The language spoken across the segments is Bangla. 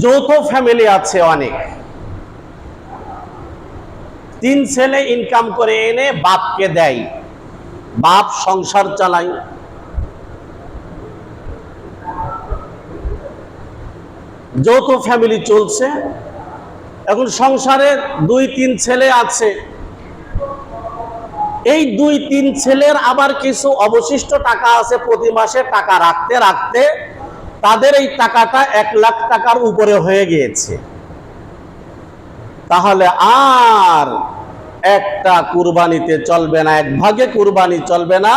যৌথ ফ্যামিলি আছে অনেক। তিন ছেলে ইনকাম করে এনে বাপকে দেয়। বাপ সংসার চালায়। যৌথ ফ্যামিলি চলছে। এখন সংসারে দুই তিন ছেলে আছে। এই দুই তিন ছেলের আবার কিছু অবশিষ্ট টাকা আছে প্রতি মাসে টাকা রাখতে রাখতে তাদের এই টাকাটা এক লাখ টাকার উপরে হয়ে গিয়েছে। তাহলে আর একটা কুরবানিতে চলবে না, এক ভাগে কুরবানি চলবে না।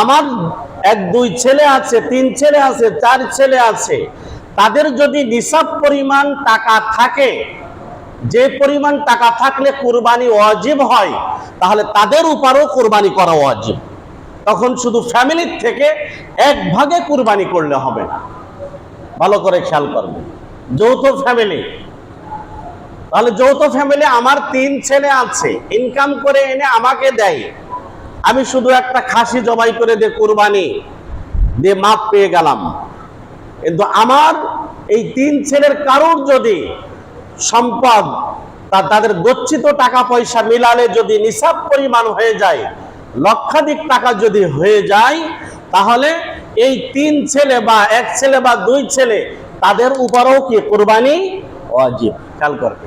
আমার এক, দুই ছেলে আছে, তিন ছেলে আছে, চার ছেলে আছে। তাদের যদি নিসাব পরিমাণ টাকা থাকে, যে পরিমাণ টাকা থাকলে কুরবানি ওয়াজিব হয়, তাহলে তাদের উপরও কোরবানি করা ওয়াজিব। তখন শুধু ফ্যামিলির থেকে এক ভাগে কুরবানি করলে হবে না। ভালো করে খেয়াল করবে। যৌথ ফ্যামিলি তাহলে যৌথ ফ্যামিলি আমার তিন ছেলে আছে। ইনকাম করে এনে আমাকে দেয়। আমি শুধু একটা খাসি জবাই করে দিয়ে কুরবানি দিয়ে মাপ পেয়ে গেলাম। কিন্তু আমার এই তিন ছেলের কারোর যদি সম্পদ, তা তাদের গচ্ছিত টাকা পয়সা মিলালে যদি নিসাব পরিমাণ হয়ে যায় লক্ষাধিক টাকা যদি হয়ে যায়, তাহলে এই তিন ছেলে বা এক ছেলে বা দুই ছেলে, তাদের উপরেও কি কোরবানি অজীব খেয়াল করবে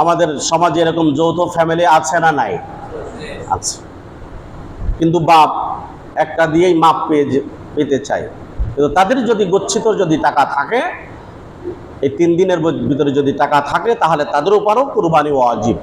আমাদের সমাজে এরকম যৌথ ফ্যামিলি আছে না নাই? আছে। কিন্তু বাপ একটা দিয়েই মাপ পেয়ে পেতে চায়। কিন্তু তাদের যদি গচ্ছিত যদি টাকা থাকে, এই তিন দিনের ভিতরে যদি টাকা থাকে, তাহলে তাদের উপরও কুরবানি ওয়াজিব।